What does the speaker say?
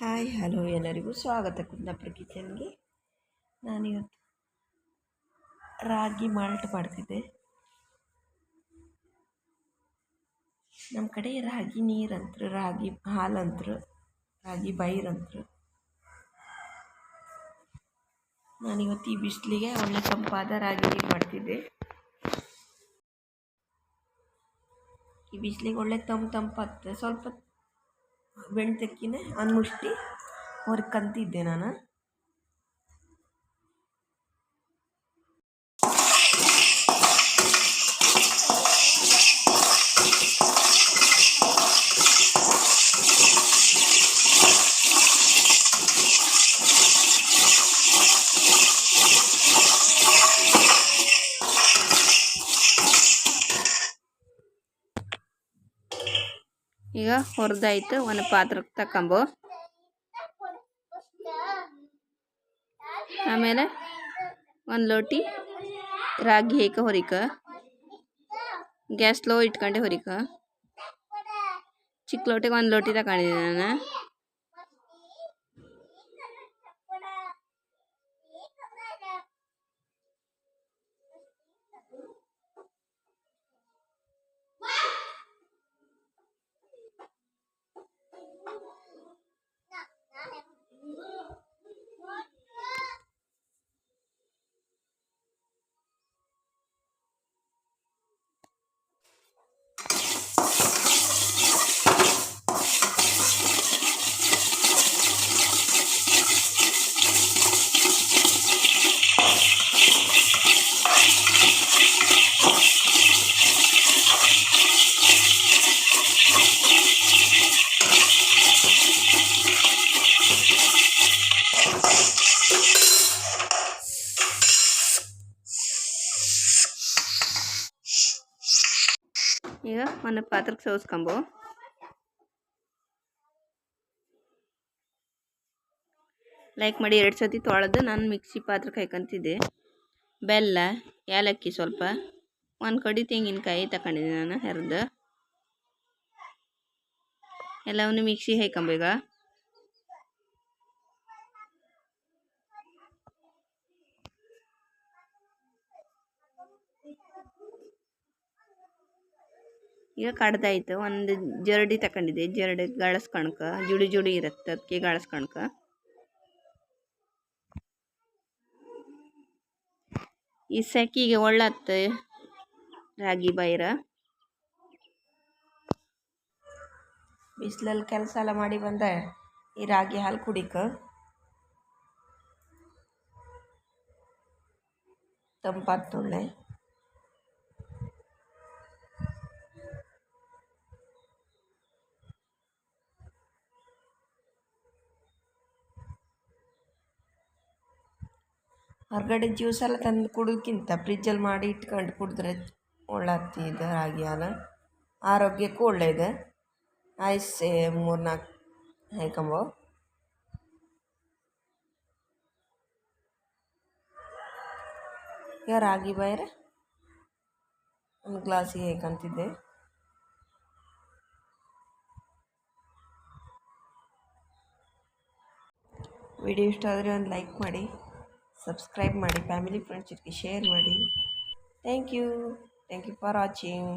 Hi, hello ಎಲ್ಲರಿಗೂ ಸ್ವಾಗತ ಕುಂದಾಪುರ ಕಿಚನ್ಗೆ ನಾನಿವತ್ತು ರಾಗಿ ಮಾಲ್ಟ್ ಮಾಡ್ತಿದ್ದೆ. ನಮ್ಮ ಕಡೆ ರಾಗಿ ನೀರಂತ್ರು, ರಾಗಿ ಹಾಲಂತರು, ರಾಗಿ ಬೈರಂತ್ರು. ನಾನಿವತ್ತು ಈ ಬಿಸಿಲಿಗೆ ಒಳ್ಳೆ ತಂಪಾದ ರಾಗಿ ನೀರು ಮಾಡ್ತಿದ್ದೆ. ಈ ಬಿಸಿಲಿಗೆ ಒಳ್ಳೆ ತಂಪು ತಂಪಾಗ್ತದೆ. ಸ್ವಲ್ಪ ಬೆಣ್ತಕ್ಕಿನೇ ಒಂದು ಮುಷ್ಟಿ ಕಲ್ತಿದ್ದೆ ನಾನು. ಈಗ ಹುರಿದಾಯ್ತು ಒಂದು ಪಾತ್ರಕ್ಕೆ ತಕೊಂಬು ಆಮೇಲೆ ಒಂದು ಲೋಟಿ ರಾಗಿ ಹೇಕ ಹೊರಿಕ, ಗ್ಯಾಸ್ ಸ್ಲೋ ಇಟ್ಕೊಂಡೆ ಹೊರಿಕ. ಚಿಕ್ಕ ಲೋಟಿಗೆ ಒಂದು ಲೋಟಿ ತಗೊಂಡಿದ್ದೆ ನಾನು. ಈಗ ಒಂದು ಪಾತ್ರಕ್ಕೆ ಸೋಸ್ಕೊಂಬು ಲೈಕ್ ಮಾಡಿ ಎರಡು ಸತಿ ತೊಳೆದು ನಾನು ಮಿಕ್ಸಿ ಪಾತ್ರಕ್ಕೆ ಹಾಕಂತಿದ್ದೆ. ಬೆಲ್ಲ, ಏಲಕ್ಕಿ ಸ್ವಲ್ಪ, ಒಂದು ಕಡಿ ತೆಂಗಿನಕಾಯಿ ತಗೊಂಡಿದ್ದೆ ನಾನು ಹೆರ್ದು ಎಲ್ಲವನ್ನು ಮಿಕ್ಸಿ ಹಾಕೊಂಬೀಗ ಈಗ. ಕಡ್ದಾಯ್ತು. ಒಂದು ಜರಡಿ ತಗೊಂಡಿದ್ದೆ ಜರಡಿ ಕಣಕ, ಜುಡಿ ಜುಡಿ ಇರುತ್ತೆ ಅದಕ್ಕೆ ಗಾಳಸ್ಕಣ್ಕ ಈ ಸೆಕಿಗೆ ಒಳ್ಳತ್ತ ರಾಗಿ ಬೈರ. ಬಿಸಿಲಲ್ಲಿ ಕೆಲಸ ಎಲ್ಲ ಮಾಡಿ ಬಂದೆ. ಈ ರಾಗಿ ಹಾಲು ಕುಡಿಕ. ತಂಪಾದ ಹೊರಗಡೆ ಜ್ಯೂಸ್ ಎಲ್ಲ ತಂದು ಕುಡೋಕ್ಕಿಂತ ಫ್ರಿಜ್ಜಲ್ಲಿ ಮಾಡಿ ಇಟ್ಕೊಂಡು ಕುಡಿದ್ರೆ ಒಳ್ಳೆ ಇದು ರಾಗಿ ಹಾಲು. ಆರೋಗ್ಯಕ್ಕೂ ಒಳ್ಳೆಯದು ಐಸ್ ಮೂರು ನಾಲ್ಕು ಹಾಯ್ಕೊಂಬೋ ಈಗ ರಾಗಿ ಬಾಯ್ರೆ? ಒಂದು ಗ್ಲಾಸಿಗೆ ಹೇಗಂತಿದ್ದೆ ವಿಡಿಯೋ ಇಷ್ಟ ಆದರೆ ಒಂದು ಲೈಕ್ ಮಾಡಿ. ಸಬ್ಸ್ಕ್ರೈಬ್ ಮಾಡಿ ಫ್ಯಾಮಿಲಿ ಫ್ರೆಂಡ್ಸ್ ಜೊತೆಗೆ ಶೇರ್ ಮಾಡಿ thank you thank you for watching